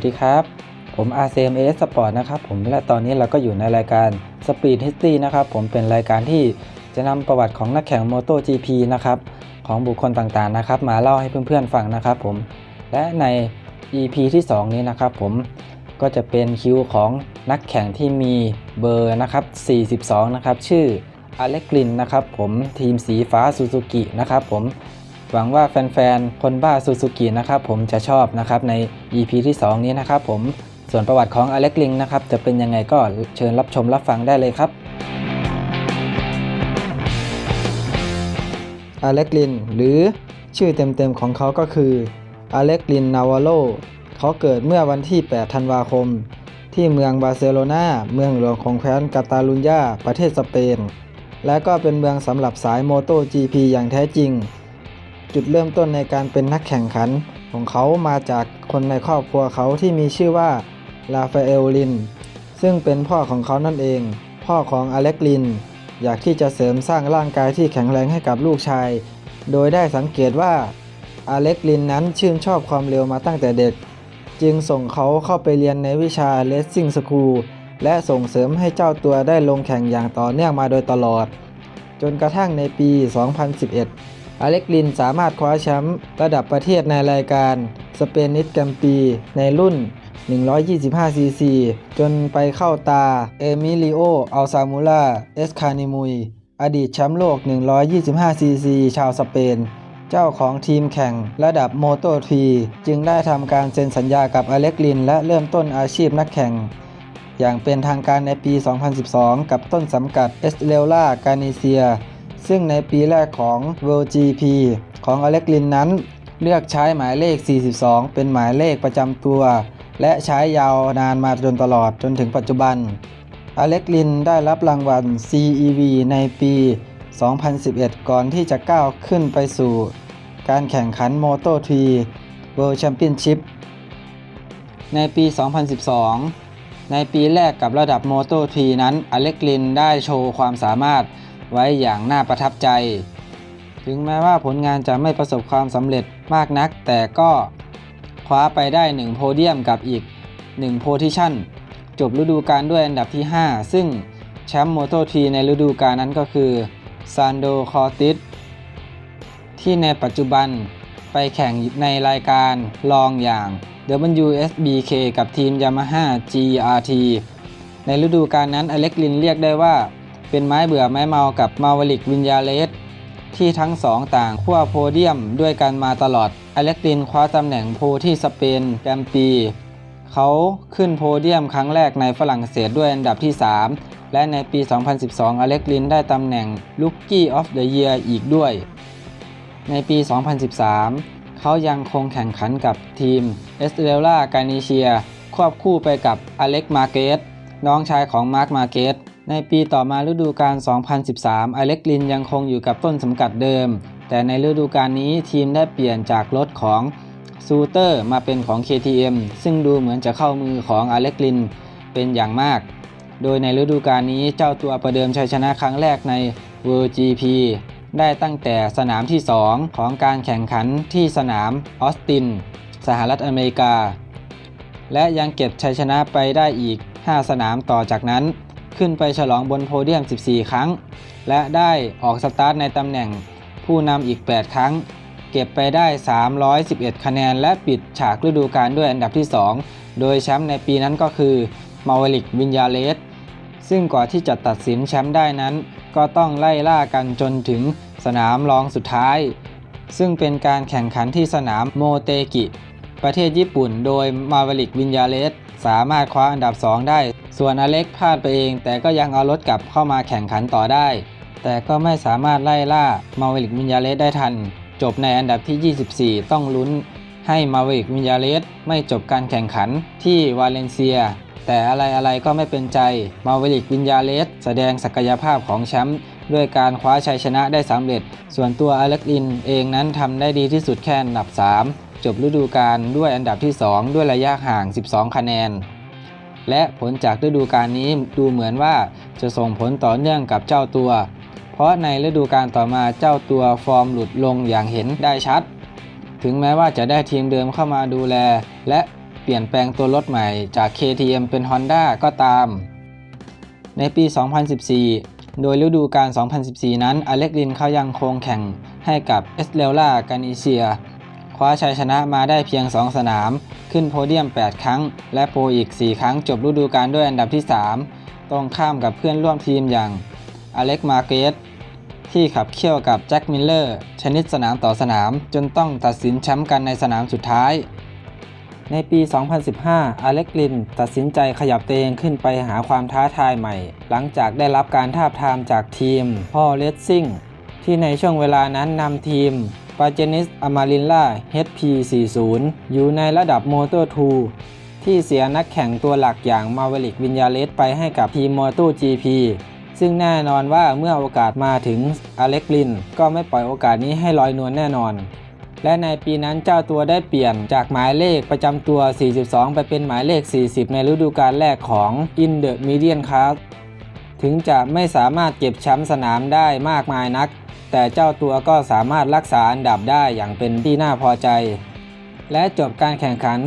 วัสดีครับ ผม RCM AS Sport นะครับผมและตอนนี้เราก็อยู่ในรายการ Speed History นะครับผมเป็นรายการที่จะนำประวัติของนักแข่ง MotoGP นะครับของบุคคลต่างๆนะครับ มาเล่าให้เพื่อนๆฟังนะครับผม และใน EP ที่ 2 นี้นะครับผมก็จะเป็นคิวของนักแข่งที่มีเบอร์นะครับ42 นะครับ ชื่ออเล็กลินนะครับผมทีมสีฟ้าซูซูกินะครับผม หวังว่าแฟนๆ คนบ้าซูซูกินะครับผมจะชอบนะครับใน EP ที่ 2 นี้นะครับผมส่วนประวัติของอเล็กลิงนะครับจะเป็นยังไงก็เชิญรับชมรับฟังได้เลยครับอเล็กลิน หรือชื่อเต็มๆของเขาก็คืออเล็กลินนาวาโลเขาเกิดเมื่อวันที่ 8 ธันวาคม ที่เมืองบาร์เซโลนาเมืองหลวงของแคว้นกาตาลุญญาประเทศสเปน และก็เป็นเมืองสำหรับสายโมโต GP อย่างแท้จริง จุดเริ่มต้นในการเป็นนักแข่งขันของเขามาจากคนในครอบครัวเขาที่มีชื่อว่าลาฟาเอลลิน ซึ่งเป็นพ่อของเขานั่นเอง พ่อของอเล็กลิน อยากที่จะเสริมสร้างร่างกายที่แข็งแรงให้กับลูกชาย โดยได้สังเกตว่าอเล็กลินนั้นชื่นชอบความเร็วมาตั้งแต่เด็ก จึงส่งเขาเข้าไปเรียนในวิชาเลสซิ่งสคูลและส่งเสริมให้เจ้าตัวได้ลงแข่งอย่างต่อเนื่องมาโดยตลอด จนกระทั่งในปี 2011 อเล็กลินสามารถคว้าแชมป์ระดับประเทศในรายการสเปนิสแกมปีในรุ่น 125 ซีซี จนไปเข้าตาเอมิลิโอ อัลซามูล่า เอสคานิมุย อดีตแชมป์โลก 125 ซีซี ชาวสเปน เจ้าของทีมแข่งระดับโมโตทีจึงได้ทำการเซ็นสัญญากับอเล็กลิน และเริ่มต้นอาชีพนักแข่งอย่างเป็นทางการในปี 2012 กับต้นสังกัดเอสเ l ล่ากานิเซีย ซึ่งในปีแรกของ World GP ของอเล็กลินนั้น เลือกใช้หมายเลข 42 เป็นหมายเลขประจำตัว และใช้ยาวนานมาจนตลอดจนถึงปัจจุบัน อเล็กลินได้รับรางวัล CEV ในปี 2011 ก่อนที่จะก้าวขึ้นไปสู่ การแข่งขัน Moto3 World Championship ในปี 2012 ในปีแรกกับระดับ Moto3 นั้น อเล็กลินได้โชว์ความสามารถ ไว้อย่างน่าประทับใจ ถึงแม้ว่าผลงานจะไม่ประสบความสำเร็จมากนัก แต่ก็คว้าไปได้ 1 โพเดียมกับอีก 1 โพทิชั่น จบฤดูกาลด้วยอันดับที่ 5 ซึ่งแชมป์ Moto3 ในฤดูกาลนั้นก็คือซานโดคอติสที่ในปัจจุบันไปแข่งในรายการรองอย่าง WSBK กับทีม Yamaha GRT ในฤดูกาลนั้นอเล็กลินเรียกได้ว่า เป็นไม้เบื่อไม้เมากับมาวลิกวินยาเลสที่ทั้งสองต่างขั้วโพเดียมด้วยกันมาตลอด อเล็กลินคว้าตำแหน่งโพที่สเปนแกมปี เขาขึ้นโพเดียมครั้งแรกในฝรั่งเศสด้วยอันดับที่ 3 และในปี 2012 อเล็กลินได้ตำแหน่ง Rookie of the Year อีกด้วย ในปี 2013 เขายังคงแข่งขันกับทีมเอสเ l ล่ากานิเชียควบคู่ไปกับอเล็กมาเกสน้องชายของมาร์คมาเกส ในปีต่อมาฤดูกาล 2013 อเล็กลินยังคงอยู่กับต้นสังกัดเดิม แต่ในฤดูกาลนี้ทีมได้เปลี่ยนจากรถของซูเตอร์มาเป็นของ KTM ซึ่งดูเหมือนจะเข้ามือของอเล็กลินเป็นอย่างมาก โดยในฤดูกาลนี้เจ้าตัวประเดิมชัยชนะครั้งแรกใน World GP ได้ตั้งแต่สนามที่ 2 ของการแข่งขันที่สนามออสติน สหรัฐอเมริกา และยังเก็บชัยชนะไปได้อีก 5 สนามต่อจากนั้น ขึ้นไปฉลองบนโพเดียม 14 ครั้ง และได้ออกสตาร์ทในตำแหน่งผู้นำอีก 8 ครั้ง เก็บไปได้ 311 คะแนน และปิดฉากฤดูกาลด้วยอันดับที่ 2 โดยแชมป์ในปีนั้นก็คือมาวลิกวินยาเลส ซึ่งกว่าที่จะตัดสินแชมป์ได้นั้น ก็ต้องไล่ล่ากันจนถึงสนามรองสุดท้าย ซึ่งเป็นการแข่งขันที่สนามโมเตกิ ประเทศญี่ปุ่น โดยมาวลิกวินยาเลส สามารถคว้าอันดับ 2 ได้ ส่วนอเล็กพลาดไปเอง แต่ก็ยังเอารถกลับเข้ามาแข่งขันต่อได้ แต่ก็ไม่สามารถไล่ล่ามาวลิกวินยาเลสได้ทัน จบในอันดับที่ 24 ต้องลุ้น ให้มาวลิกวินยาเลสไม่จบการแข่งขันที่วาเลนเซีย แต่อะไรอะไรก็ไม่เป็นใจมาวลิกวินยาเลสแสดงศักยภาพของแชมป์ด้วยการคว้าชัยชนะได้สำเร็จ ส่วนตัวอเล็กลินเองนั้นทำได้ดีที่สุดแค่อันดับ 3 จบฤดูกาลด้วยอันดับที่ 2 ด้วยระยะห่าง 12 คะแนน และผลจากฤดูกาลนี้ดูเหมือนว่าจะส่งผลต่อเนื่องกับเจ้าตัว เพราะในฤดูกาลต่อมาเจ้าตัวฟอร์มหลุดลงอย่างเห็นได้ชัด ถึงแม้ว่าจะได้ทีมเดิมเข้ามาดูแล และเปลี่ยนแปลงตัวรถใหม่จาก KTM เป็น Honda ก็ตาม ในปี 2014โดยฤดูกาล 2014 นั้น อเล็กลินเขายังคงแข่งให้กับเอสเลล่ากานิเซีย ว้าชัยชนะมาได้เพียง 2 สนาม ขึ้นโพเดียม 8 ครั้ง และโปรอีก 4 ครั้งจบฤดูกาลด้วยอันดับที่ 3 ตรงข้ามกับเพื่อนร่วมทีมอย่างอเล็กมาเกสที่ขับเคี่ยวกับแจ็คมิลเลอร์ชนิดสนามต่อสนาม จนต้องตัดสินแชมป์กันในสนามสุดท้าย ในปี 2015 อเล็กลินตัดสินใจขยับตัวเองขึ้นไปหาความท้าทายใหม่ หลังจากได้รับการทาบทามจากทีมพ่อเลสซิ่งที่ในช่วงเวลานั้นนำทีม ปาเจนิสอมารินล่า HP40 อยู่ในระดับโมโต2ที่เสียนักแข่งตัวหลักอย่างมาเวลิกวินยาเลสไปให้กับทีมมอโต GP ซึ่งแน่นอนว่าเมื่อโอกาสมาถึงอเล็กลิน ก็ไม่ปล่อยโอกาสนี้ให้ลอยนวลแน่นอน และในปีนั้นเจ้าตัวได้เปลี่ยนจากหมายเลขประจำตัว 42 ไปเป็นหมายเลข 40 ในฤดูกาลแรกของ In the Median Class ถึงจะไม่สามารถเก็บแชมป์สนามได้มากมายนัก แต่เจ้าตัวก็สามารถรักษาอันดับได้อย่างเป็นที่น่าพอใจ และจบการแข่งขัน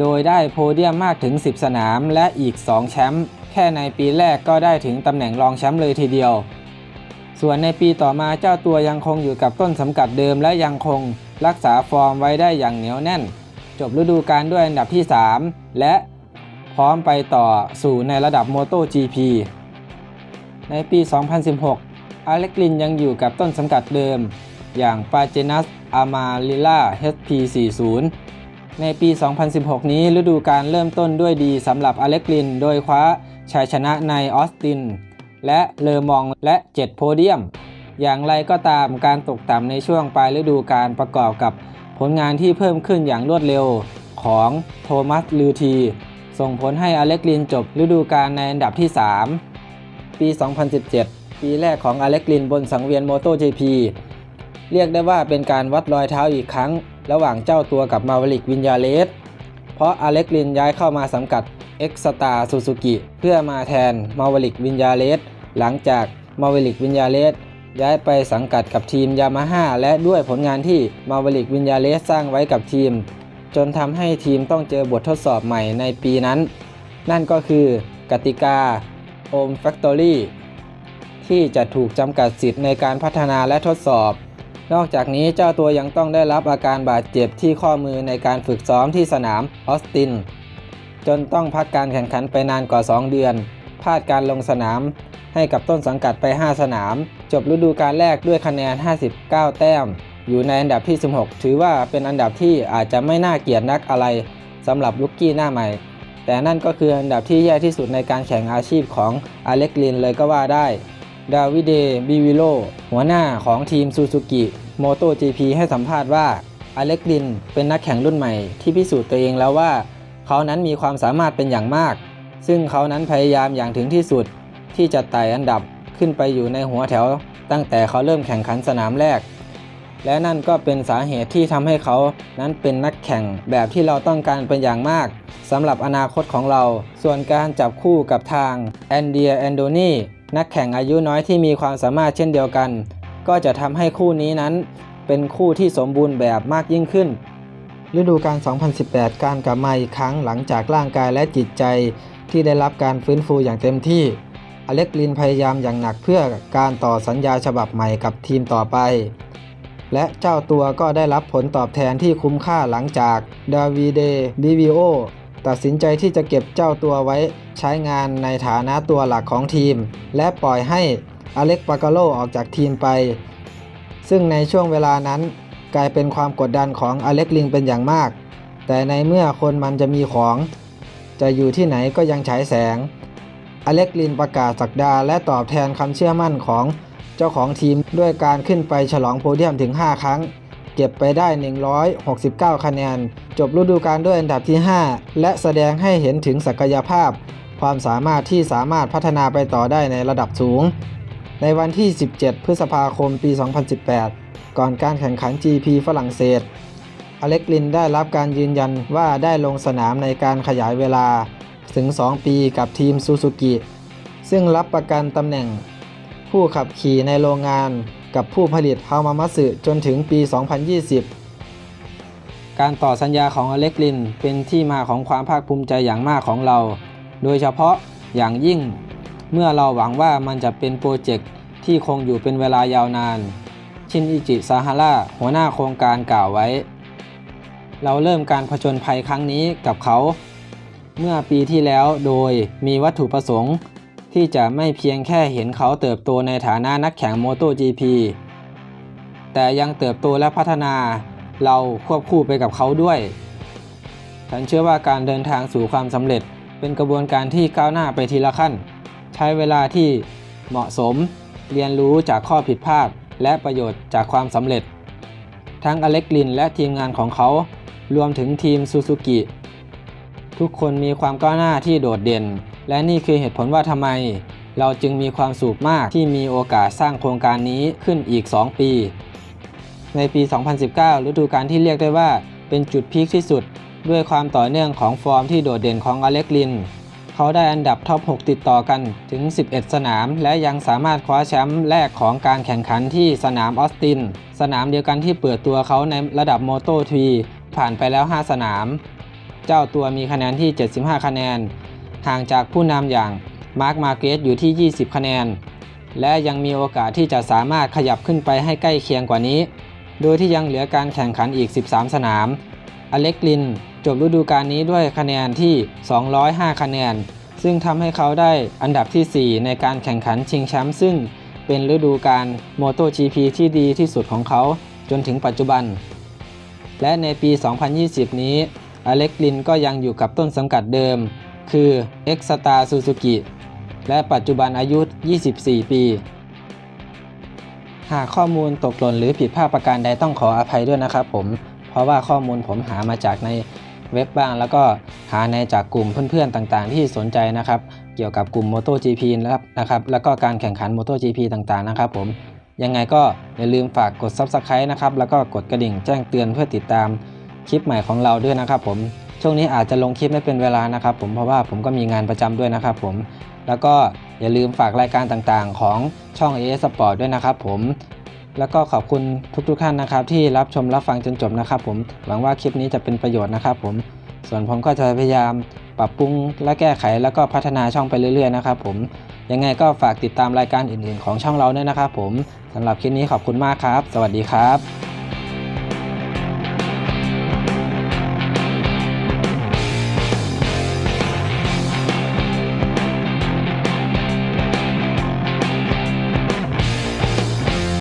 โดยได้โพเดียมมากถึง 10 สนามและอีก 2 แชมป์แค่ในปีแรกก็ได้ถึงตำแหน่งรองแชมป์เลยทีเดียว ส่วนในปีต่อมาเจ้าตัวยังคงอยู่กับต้นสำกัดเดิมและยังคงรักษาฟอร์มไว้ได้อย่างเหนียวแน่น จบฤดูกาลด้วยอันดับที่ 3 และพร้อมไปต่อสู่ในระดับ MotoGP ในปี 2016 อเล็กลินยังอยู่กับต้นสังกัดเดิม อย่างปาเจนัสอามาลิล่า HP40 ในปี 2016 นี้ฤดูกาลเริ่มต้นด้วยดีสำหรับอเล็กลิน โดยคว้าชัยชนะในออสติน และเลอมองและ 7 โพเดียม อย่างไรก็ตามการตกต่ำในช่วงปลายฤดูกาลประกอบกับผลงานที่เพิ่มขึ้นอย่างรวดเร็วของโทมัสลูที ส่งผลให้อเล็กลินจบฤดูกาลในอันดับที่ 3 ปี 2017 ปีแรกของอเล็กลินบนสังเวียนโมโต GP เรียกได้ว่าเป็นการวัดรอยเท้าอีกครั้ง ระหว่างเจ้าตัวกับมาวลิกวินยาเลส เพราะอเล็กลินย้ายเข้ามาสังกัด X Star Suzuki เพื่อมาแทนมาวลิกวินยาเลส หลังจากมาวลิกวินยาเลสย้ายไปสังกัดกับทีมยามาฮ่าและด้วยผลงานที่มาวลิกวินยาเลสสร้างไว้กับทีม จนทำให้ทีมต้องเจอบททดสอบใหม่ในปีนั้น นั่นก็คือกติกา Home Factory ที่ ที่จะถูกจำกัดสิทธิ์ในการพัฒนาและทดสอบ นอกจากนี้เจ้าตัวยังต้องได้รับอาการบาดเจ็บที่ข้อมือในการฝึกซ้อมที่สนามออสติน จนต้องพักการแข่งขันไปนานกว่า 2 เดือนพลาดการลงสนามให้กับต้นสังกัดไป 5 สนาม จบฤดูกาลแรกด้วยคะแนน 59 แต้ม อยู่ในอันดับที่ 16 ถือว่าเป็นอันดับที่อาจจะไม่น่าเกลียดนักอะไรสำหรับลุกกี้หน้าใหม่ แต่นั่นก็คืออันดับที่แย่ที่สุดในการแข่งอาชีพของอเล็กลินเลยก็ว่าได้ ดาวิเดบิวิโล หัวหน้าของทีมซูซูกิโมโต GP ให้สัมภาษณ์ว่าอเล็กลินเป็นนักแข่งรุ่นใหม่ที่พิสูจน์ตัวเองแล้วว่า เขานั้นมีความสามารถเป็นอย่างมาก ซึ่งเขานั้นพยายามอย่างถึงที่สุด ที่จะไต่อันดับขึ้นไปอยู่ในหัวแถว ตั้งแต่เขาเริ่มแข่งขันสนามแรก และนั่นก็เป็นสาเหตุที่ทำให้เขานั้นเป็นนักแข่งแบบที่เราต้องการเป็นอย่างมากสำหรับอนาคตของเรา ส่วนการจับคู่กับทางแอนเดียแอนโดนี นักแข่งอายุน้อยที่มีความสามารถเช่นเดียวกัน ก็จะทำให้คู่นี้นั้น เป็นคู่ที่สมบูรณ์แบบมากยิ่งขึ้น ฤดูกาล 2018 การกลับมาอีกครั้งหลังจากร่างกายและจิตใจที่ได้รับการฟื้นฟูอย่างเต็มที่ อเล็กลินพยายามอย่างหนักเพื่อการต่อสัญญาฉบับใหม่กับทีมต่อไป และเจ้าตัวก็ได้รับผลตอบแทนที่คุ้มค่าหลังจากดาวีเดบิวิโอ ตัดสินใจที่จะเก็บเจ้าตัวไว้ใช้งานในฐานะตัวหลักของทีม และปล่อยให้อเล็กปากาโลออกจากทีมไป ซึ่งในช่วงเวลานั้น กลายเป็นความกดดันของอเล็กลิงเป็นอย่างมาก แต่ในเมื่อคนมันจะมีของ จะอยู่ที่ไหนก็ยังฉายแสง อเล็กลินประกาศสักดาและตอบแทนคำเชื่อมั่นของเจ้าของทีมด้วยการขึ้นไปฉลองโพเดียมถึง 5 ครั้ง เก็บไปได้ 169 คะแนน จบฤดูกาลด้วยอันดับที่ 5 และแสดงให้เห็นถึงศักยภาพ ความสามารถที่สามารถพัฒนาไปต่อได้ในระดับสูง ในวันที่ 17 พฤษภาคมปี 2018 ก่อนการแข่งขัน GP ฝรั่งเศส อเล็กลินได้รับการยืนยันว่าได้ลงสนามในการขยายเวลาถึง 2 ปีกับทีมซูซูกิซึ่งรับประกันตำแหน่ง ผู้ขับขี่ในโรงงานกับผู้ผลิตฮามามัสึจนถึงปี 2020 การต่อสัญญาของอเล็กลินเป็นที่มาของความภาคภูมิใจอย่างมากของเรา โดยเฉพาะอย่างยิ่ง เมื่อเราหวังว่ามันจะเป็นโปรเจกต์ที่คงอยู่เป็นเวลายาวนาน ชินอิจิซาฮาร่าหัวหน้าโครงการกล่าวไว้ เราเริ่มการผจญภัยครั้งนี้กับเขา เมื่อปีที่แล้วโดยมีวัตถุประสงค์ ที่จะไม่เพียงแค่เห็นเขาเติบโตในฐานะนักแข่งโมโต GP แต่ยังเติบโตและพัฒนา เราควบคู่ไปกับเขาด้วย ฉันเชื่อว่าการเดินทางสู่ความสำเร็จเป็นกระบวนการที่ก้าวหน้าไปทีละขั้น ใช้เวลาที่เหมาะสม เรียนรู้จากข้อผิดพลาด และประโยชน์จากความสำเร็จ ทั้งอเล็กลินและทีมงานของเขา รวมถึงทีมซูซูกิทุกคนมีความก้าวหน้าที่โดดเด่น และนี่คือเหตุผลว่าทำไม เราจึงมีความสุขมากที่มีโอกาสสร้างโครงการนี้ขึ้นอีก 2 ปี ในปี 2019 ฤดูกาลที่เรียกได้ว่าเป็นจุดพีคที่สุด ด้วยความต่อเนื่องของฟอร์มที่โดดเด่นของอเล็กลิน เขาได้อันดับท็อป 6 ติดต่อกันถึง 11 สนาม และยังสามารถคว้าแชมป์แรกของการแข่งขันที่สนามออสติน สนามเดียวกันที่เปิดตัวเขาในระดับโมโตทีผ่านไปแล้ว 5 สนาม เจ้าตัวมีคะแนนที่ 75 คะแนน ห่างจากผู้นำอย่างมาร์คมาเกสอยู่ที่ 20 คะแนน และยังมีโอกาสที่จะสามารถขยับขึ้นไปให้ใกล้เคียงกว่านี้ โดยที่ยังเหลือการแข่งขันอีก 13 สนาม อเล็กลินจบฤดูกาลนี้ด้วยคะแนนที่ 205 คะแนน ซึ่งทำให้เขาได้อันดับที่ 4 ในการแข่งขันชิงแชมป์ซึ่งเป็นฤดูกาล MotoGP ที่ดีที่สุดของเขาจนถึงปัจจุบัน และในปี 2020 นี้ อเล็กลินก็ยังอยู่กับต้นสังกัดเดิม คือ X Star Suzuki และปัจจุบันอายุ 24 ปี หากข้อมูลตกหล่นหรือผิดพลาดประการใดต้องขออภัยด้วยนะครับผม เพราะว่าข้อมูลผมหามาจากในเว็บบ้าง แล้วก็หาในจากกลุ่มเพื่อนๆต่างๆ ที่สนใจนะครับ เกี่ยวกับกลุ่ม MotoGP นะครับนะครับ แล้วก็การแข่งขัน MotoGP ต่างๆ นะครับผม ยังไงก็อย่าลืมฝากกด Subscribe นะครับ แล้วก็กดกระดิ่งแจ้งเตือนเพื่อติดตามคลิปใหม่ของเราด้วยนะครับผม ช่วงนี้อาจจะลงคลิปไม่เป็นเวลานะครับผม เพราะว่าผมก็มีงานประจำด้วยนะครับผม แล้วก็อย่าลืมฝากรายการต่างๆ ของช่อง AS Sport ด้วยนะครับผม แล้วก็ขอบคุณทุกๆท่านนะครับ ที่รับชมรับฟังจนจบนะครับผม หวังว่าคลิปนี้จะเป็นประโยชน์นะครับผม ส่วนผมก็จะพยายามปรับปรุงและแก้ไขแล้วก็พัฒนาช่องไปเรื่อยๆนะครับผม ยังไงก็ฝากติดตามรายการอื่นๆ ของช่องเราด้วยนะครับผมสำหรับคลิปนี้ขอบคุณมากครับ สวัสดีครับ